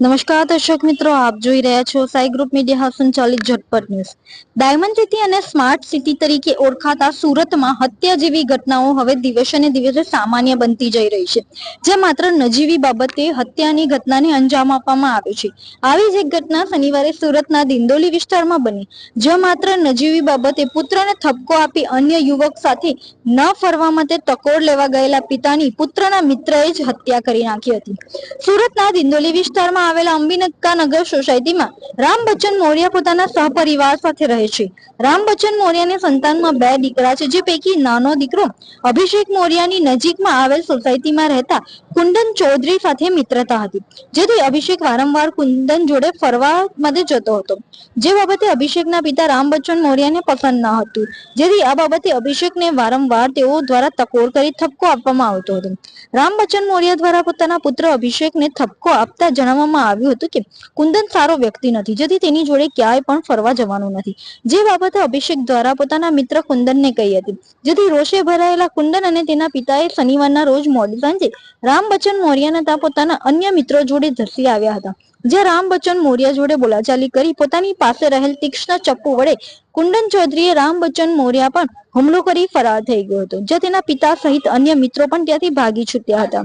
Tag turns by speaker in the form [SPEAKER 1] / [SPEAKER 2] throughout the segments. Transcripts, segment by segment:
[SPEAKER 1] નમસ્કાર, દર્શક મિત્રો, આપ જોઈ રહ્યા છો સાઈ ગ્રુપ મીડિયા હાઉસ સંચાલિત ઝટપટ ન્યૂઝ. ડાયમંડ સિટી અને સ્માર્ટ સિટી તરીકે ઓળખાતા સુરતમાં હત્યા જેવી ઘટનાઓ હવે દિવસે ને દિવસે સામાન્ય બનતી જઈ રહી છે. જે માત્ર નજીવી બાબતે હત્યાની ઘટનાને અંજામ આપવામાં આવે છે. આવી જ એક ઘટના શનિવારે સુરતના દિંદોલી વિસ્તારમાં બની. જ્યાં માત્ર નજીવી બાબતે પુત્રને થપકો આપી અન્ય યુવક સાથે ન ફરવા માટે ટકોર લેવા ગયેલા પિતાની પુત્રના મિત્રએ જ હત્યા કરી નાખી હતી. સુરતના દિંદોલી વિસ્તારમાં આવેલા અંબિનકા નગર સોસાયટીમાં રામ બચ્ચન મોર્યા પોતાના સહપરિવાર સાથે રહે છે. રામ બચ્ચન મોર્યાની સંતાનમાં બે દીકરા છે, જે પૈકી નાનો દીકરો અભિષેક મોર્યાની નજીકમાં આવેલ સોસાયટીમાં રહેતા કુંદન ચૌધરી સાથે મિત્રતા હતી, જેથી અભિષેક વારંવાર કુંદન જોડે ફરવા માટે જતો હતો. જે બાબતે અભિષેકના પિતા રામ બચ્ચન મોર્યાને પસંદ ન હતું, જેથી આ બાબતે અભિષેકને વારંવાર તેઓ દ્વારા ટકોર કરી થપકો આપવામાં આવતો હતો. રામ બચ્ચન મોર્યા દ્વારા પોતાના પુત્ર અભિષેકને થપકો આપતા જણાવવામાં આવ્યું હતું કે કુંદન સારો વ્યક્તિ નથી. જેથી તેની જોડે ક્યાંય પણ ફરવા જવાનું નથી. જે બાબતે અભિષેક દ્વારા પોતાના મિત્ર કુંદનને કહી હતી. જેથી રોષે ભરાયેલા કુંદન અને તેના પિતાએ શનિવારના રોજ મોડી સાંજે રામ બચ્ચન મોર્યાના ત્યાં પોતાના અન્ય મિત્રો જોડે ધસી આવ્યા હતા. જ્યાં રામ બચ્ચન મોર્યા જોડે બોલાચાલી કરી પોતાની પાસે રહેલ તીક્ષ્ણ ચપ્પુ વડે કુંદન ચૌધરીએ રામ બચ્ચન મોર્યા પણ હુમલો કરી ફરાર થઈ ગયો હતો. જ્યાં તેના પિતા સહિત અન્ય મિત્રો પણ ત્યાંથી ભાગી છૂટ્યા હતા.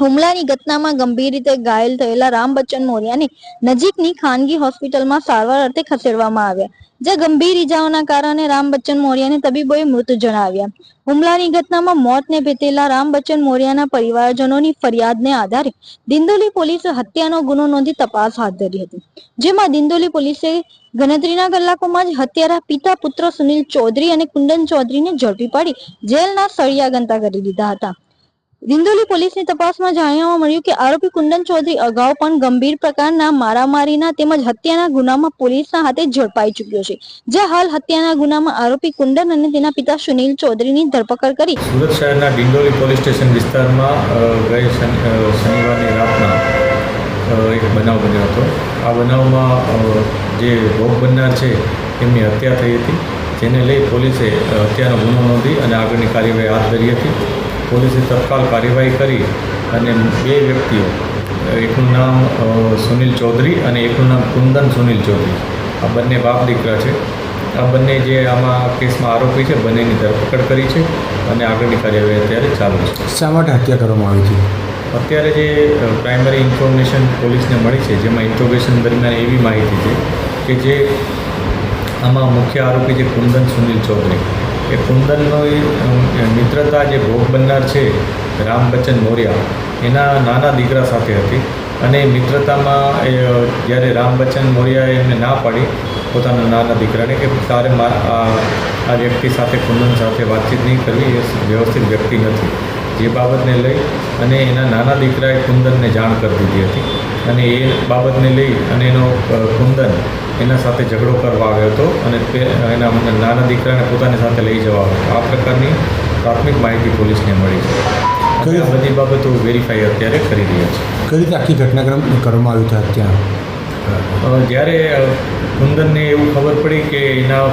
[SPEAKER 1] હુમલાની ઘટનામાં ગંભીર રીતે ઘાયલ થયેલા રામ બચ્ચન મોરિયાને નજીકની ખાનગી હોસ્પિટલમાં સારવાર અર્થે ખસેડવામાં આવ્યા, જે ગંભીર ઇજાઓના કારણે રામ બચ્ચન મોરિયાને તબીબોએ મૃત જણાવ્યા. હુમલાની ઘટનામાં મોતને ભેટેલા રામ બચ્ચન મોરિયાના પરિવારજનોની ફરિયાદને આધારે દિંદોલી પોલીસે હત્યાનો ગુનો નોંધી તપાસ હાથ ધરી હતી. જેમાં દિંદોલી પોલીસે ગણતરીના કલાકોમાં જ હત્યારા પિતા પુત્ર સુનિલ ચૌધરી અને કુંદન ચૌધરીને ઝડપી પાડી જેલના સળિયા ગંતા કરી દીધા હતા. દિંડોલી પોલીસની તપાસમાં જાણવા મળ્યું કે આરોપી કુંદન ચૌધરી અગાઉ પણ ગંભીર પ્રકારના મારામારીના તેમજ હત્યાના ગુનામાં પોલીસના હાથે ઝડપાઈ ચૂક્યો છે. જે હાલ હત્યાના ગુનામાં આરોપી કુંદન અને તેના પિતા સુનિલ ચૌધરીની ધરપકડ કરી.
[SPEAKER 2] સુરત શહેરના ડિંડોલી પોલીસ સ્ટેશન વિસ્તારમાં ગઈ શનિવારની રાતના એક બનાવ બન્યો હતો. આ બનાવમાં જે ભોગ બનનાર છે એમની હત્યા થઈ હતી. જેને લઈ પોલીસે હત્યાનો ગુનો નોંધી અને આગળની કાર્યવાહી હાથ ધરી હતી. પોલીસે તત્કાલ કાર્યવાહી કરી અને બે વ્યક્તિઓ એકનું નામ સુનિલ ચૌધરી અને એકનું નામ કુંદન સુનિલ ચૌધરી. આ બંને બાપ દીકરા છે. આ બંને જે આમાં કેસમાં આરોપી છે બંનેની ધરપકડ કરી છે અને આગળની કાર્યવાહી અત્યારે ચાલુ છે.
[SPEAKER 3] શા માટે હત્યા કરવામાં આવી છે
[SPEAKER 2] અત્યારે જે પ્રાઇમરી ઇન્ફોર્મેશન પોલીસને મળી છે જેમાં ઇન્ટ્રોગેશન દરમિયાન એવી માહિતી છે કે જે આમાં મુખ્ય આરોપી છે કુંદન સુનિલ ચૌધરી. એ કુંદનનો મિત્રતા જે ભોગ બનનાર છે રામ બચ્ચન મોર્યા, એના નાના દીકરા સાથે હતી અને મિત્રતામાં એ જ્યારે રામ બચ્ચન મોર્યાએ એમને ના પાડી, પોતાના નાના દીકરાને કે તારે આ વ્યક્તિ સાથે, કુંદન સાથે વાતચીત નહીં કરવી, એ વ્યવસ્થિત વ્યક્તિ નથી. જે બાબતને લઈ અને એના નાના દીકરાએ કુંદનને જાણ કરી દીધી હતી અને એ બાબતને લઈ અને એનો કુંદન એના સાથે ઝઘડો કરવા આવ્યો હતો અને તે એના નાના દીકરાને પોતાની સાથે લઈ જવા આવ્યો હતો. આ પ્રકારની પ્રાથમિક માહિતી પોલીસને મળી છે. કઈ આ બધી બાબતો વેરીફાઈ અત્યારે કરી રહ્યા છે.
[SPEAKER 3] કઈ રીતે આખી ઘટનાક્રમ કરવામાં આવ્યું હતા
[SPEAKER 2] ત્યાં? જ્યારે કુંદનને એવું ખબર પડી કે એના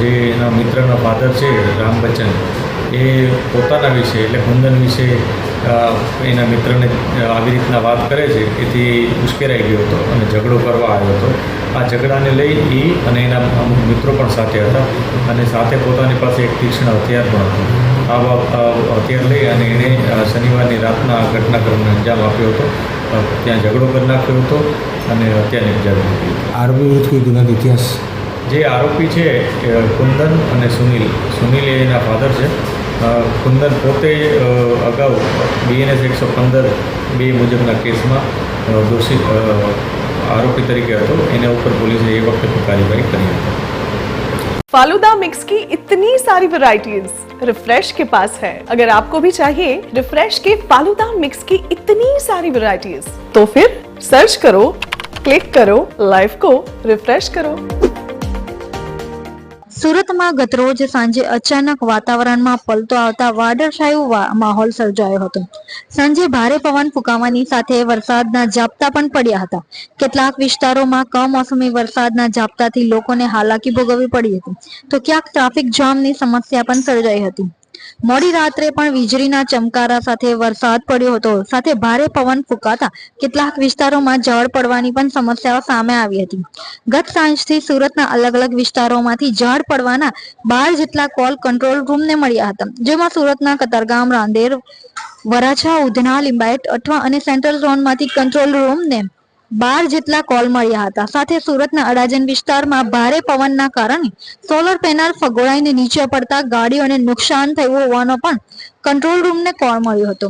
[SPEAKER 2] જે એના મિત્રના ફાધર છે રામ બચ્ચન એ પોતાના વિશે એટલે કુંદન વિશે એના મિત્રને આવી રીતના વાત કરે છે એથી ઉશ્કેરાઈ ગયો હતો અને ઝઘડો કરવા આવ્યો હતો. આ ઝઘડાને લઈ એ અને એના અમુક મિત્રો પણ સાથે હતા અને સાથે પોતાની પાસે એક તીક્ષ્ણ હથિયાર પણ હતું. આ હથિયાર લઈ અને એણે શનિવારની રાતના આ ઘટનાક્રમને અંજામ આપ્યો હતો. ત્યાં ઝઘડો કરી નાખ્યો હતો અને હત્યા નિપજાવી હતી.
[SPEAKER 3] આરોપી વિરુદ્ધ ગુનાનો ઇતિહાસ?
[SPEAKER 2] જે આરોપી છે કુંદન અને સુનિલ. સુનિલ એના ફાધર છે. કુંદન પોતે અગાઉ બીએનએસ એકસો પંદર બે મુજબના કેસમાં દોષિત આરોપી તરીકે હતો એના ઉપર પોલીસે એ વખતે પણ કાર્યવાહી કરી હતી
[SPEAKER 4] फालूदा मिक्स की इतनी सारी वैरायटीज रिफ्रेश के पास है अगर आपको भी चाहिए रिफ्रेश के फालूदा मिक्स की इतनी सारी वैरायटीज तो फिर सर्च करो क्लिक करो लाइफ को रिफ्रेश करो
[SPEAKER 1] સુરતમાં ગતરોજ સાંજે અચાનક વાતાવરણમાં પલટો આવતા વાદળછાયું માહોલ સર્જાયો હતો. સાંજે ભારે પવન ફૂંકાવાની સાથે વરસાદના ઝાપટા પણ પડ્યા હતા. કેટલાક વિસ્તારોમાં કમોસમી વરસાદના ઝાપટાથી લોકોને હાલાકી ભોગવવી પડી હતી. તો ક્યાંક ટ્રાફિક જામની સમસ્યા પણ સર્જાઈ હતી. મોડી રાત્રે પણ વીજળીના ચમકારા સાથે વરસાદ પડ્યો હતો. સાથે ભારે પવન ફૂંકાતા કેટલાક વિસ્તારોમાં ઝાડ પડવાની પણ સમસ્યાઓ સામે આવી હતી. ગત સાંજથી સુરતના અલગ અલગ વિસ્તારોમાંથી ઝાડ પડવાના બાર જેટલા કોલ કંટ્રોલ રૂમને મળ્યા હતા, જેમાં સુરતના કતારગામ, રાંદેર, વરાછા, ઉધના, લિંબાયત, અઠવા અને સેન્ટ્રલ ઝોનમાંથી કંટ્રોલ રૂમને બાર જેટલા કોલ મળ્યા હતા. સાથે સુરતના અડાજણ વિસ્તારમાં ભારે પવનના કારણે સોલર પેનલ ફગોળાઈને નીચે પડતા ગાડીઓને નુકસાન થયું હોવાનો પણ કંટ્રોલ રૂમને કોલ મળ્યો હતો.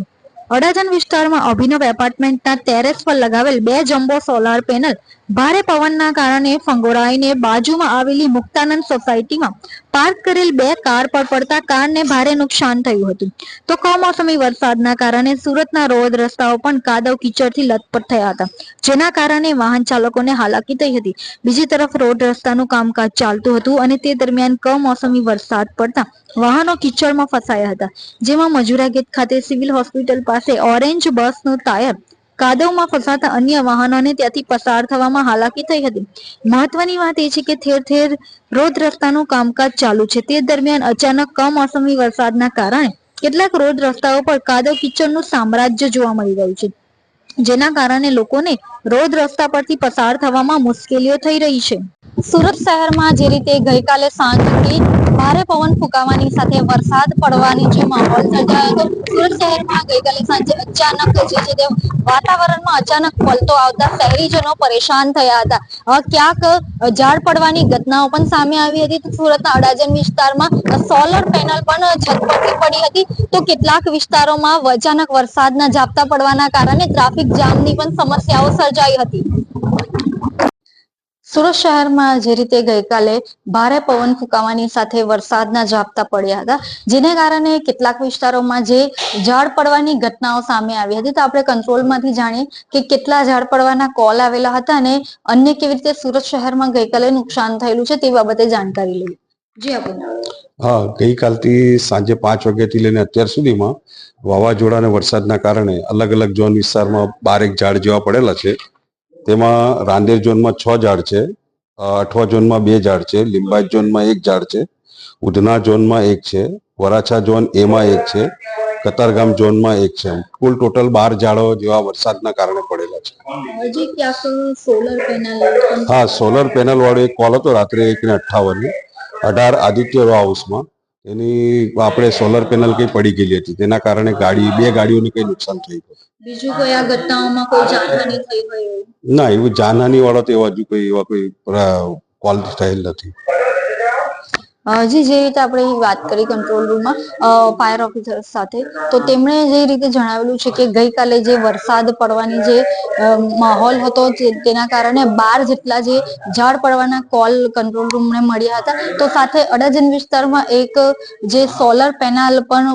[SPEAKER 1] અડાજણ વિસ્તારમાં અભિનવ એપાર્ટમેન્ટના ટેરેસ પર લગાવેલ બે જમ્બો સોલાર પેનલ ભારે પવનના કારણે ફંગોળાઈને બાજુમાં આવેલી મુક્તાનંદ સોસાયટીમાં પાર્ક કરેલ બે કાર પર પડતા કારને ભારે નુકસાન થયું હતું. તો કમોસમી વરસાદના કારણે સુરતના રોડ રસ્તાઓ પણ કાદવ કીચડથી લથપથ થયા હતા. જેના કારણે વાહન ચાલકોને હાલાકી થઈ હતી. બીજી તરફ રોડ રસ્તાનું કામકાજ ચાલતું હતું અને તે દરમિયાન કમોસમી વરસાદ પડતા વાહનો કીચડમાં ફસાયા હતા. જેમાં મજુરા ગેટ ખાતે સિવિલ હોસ્પિટલ પાસે ઓરેન્જ બસનું ટાયર કાદવમાં ફસાતા અન્ય વાહનોને ત્યાંથી પસાર થવામાં હાલાકી થઈ હતી. મહત્વની વાત એ છે કે ઠેર ઠેર રોડ રસ્તાનું કામકાજ ચાલુ છે. તે દરમિયાન અચાનક કમોસમી વરસાદના કારણે કેટલાક રોડ રસ્તાઓ પર કાદવ કિચડનું સામ્રાજ્ય જોવા મળી રહ્યું છે, જેના કારણે લોકોને રોડ રસ્તા પરથી પસાર થવામાં મુશ્કેલીઓ થઈ રહી છે. સુરત શહેરમાં જે રીતે ગઈકાલે સાંજથી ભારે પવન ફૂંકાવાની સાથે વરસાદ પડવાની જે માહોલ સર્જાયો હતો, સુરત શહેરમાં ગઈકાલે સાંજે અચાનક જે છે તે વાતાવરણમાં અચાનક પલટો આવતા શહેરીજનો પરેશાન થયા હતા. ક્યાંક ઝાડ પડવાની ઘટનાઓ પણ સામે આવી હતી. સુરતના અડાજણ વિસ્તારમાં સોલર પેનલ પણ છત પરથી પડી હતી. તો કેટલાક વિસ્તારોમાં અચાનક વરસાદના ઝાપટા પડવાના કારણે ટ્રાફિક જામની પણ સમસ્યાઓ સર્જાઈ હતી. સુરત શહેરમાં જે રીતે ગઈકાલે ભારે પવન ફૂંકાવાની સાથે વરસાદના ઝાપટા પડ્યા હતા, જેને કારણે કેટલાક વિસ્તારોમાં જે ઝાડ પડવાની ઘટનાઓ સામે આવી હતી, તો આપણે કંટ્રોલમાંથી જાણીએ કે કેટલા ઝાડ પડવાના કોલ આવેલા હતા અને અન્ય કેવી રીતે સુરત શહેરમાં ગઈકાલે નુકસાન થયેલું છે તે બાબતે જાણકારી લઈએ. જી આપણે
[SPEAKER 5] હા, ગઈકાલથી સાંજે પાંચ વાગ્યાથી લઈને અત્યાર સુધીમાં વાવાઝોડા અને વરસાદના કારણે અલગ અલગ ઝોન વિસ્તારમાં બારેક ઝાડ જેવા પડેલા છે. તેમાં રાંદેર ઝોનમાં છ ઝાડ છે અઠવા ઝોનમાં બે ઝાડ છે લિંબાયત ઝોનમાં એક ઝાડ છે ઉધના ઝોનમાં એક છે વરાછા ઝોન એમાં એક છે કતારગામ ઝોનમાં એક છે. કુલ ટોટલ બાર ઝાડો જેવા વરસાદના કારણે પડેલા છે. હા સોલર પેનલ વાળો એક કોલ હતો રાત્રે એક ને અઠ્ઠાવન અઢાર આદિત્ય રો હાઉસમાં એની આપણે સોલર પેનલ કઈ પડી ગયેલી હતી. તેના કારણે ગાડી બે ગાડીઓને કઈ નુકસાન થયું
[SPEAKER 1] બીજું કોઈ આ ઘટનાઓમાં કોઈ જાનહાની થઈ હોય
[SPEAKER 5] ના એવું જાનહાની વાળો તો એવા હજુ કોઈ એવા કોઈ કોલ થયેલ નથી.
[SPEAKER 1] જી જે રીતે આપણે વાત કરી કંટ્રોલ રૂમમાં ફાયર ઓફિસર સાથે તો તેમણે જે રીતે જણાવેલું છે કે ગઈકાલે જે વરસાદ પડવાની જે માહોલ હતો તેના કારણે બાર જેટલા જે ઝાડ પડવાના કોલ કંટ્રોલ રૂમને મળ્યા હતા તો સાથે અડાજણ વિસ્તારમાં એક જે સોલર પેનલ પણ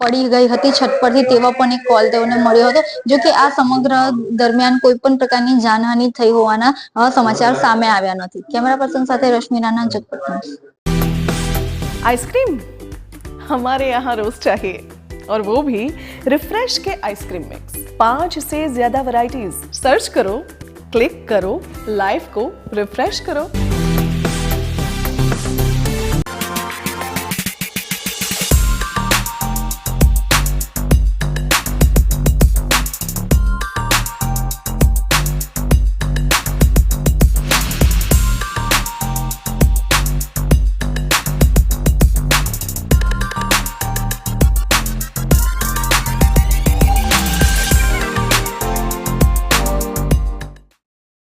[SPEAKER 1] પડી ગઈ હતી છત પરથી તેવા પણ એક કોલ તેઓને મળ્યો હતો જો કે આ સમગ્ર દરમિયાન કોઈ પણ પ્રકારની જાનહાનિ થઈ હોવાના અ, સમાચાર સામે આવ્યા નથી કેમેરા પર્સન સાથે રશ્મિ રાણા જગપત
[SPEAKER 4] आइसक्रीम हमारे यहाँ रोज चाहिए और वो भी रिफ्रेश के आइसक्रीम मिक्स पांच से ज्यादा वैरायटीज सर्च करो क्लिक करो लाइफ को रिफ्रेश करो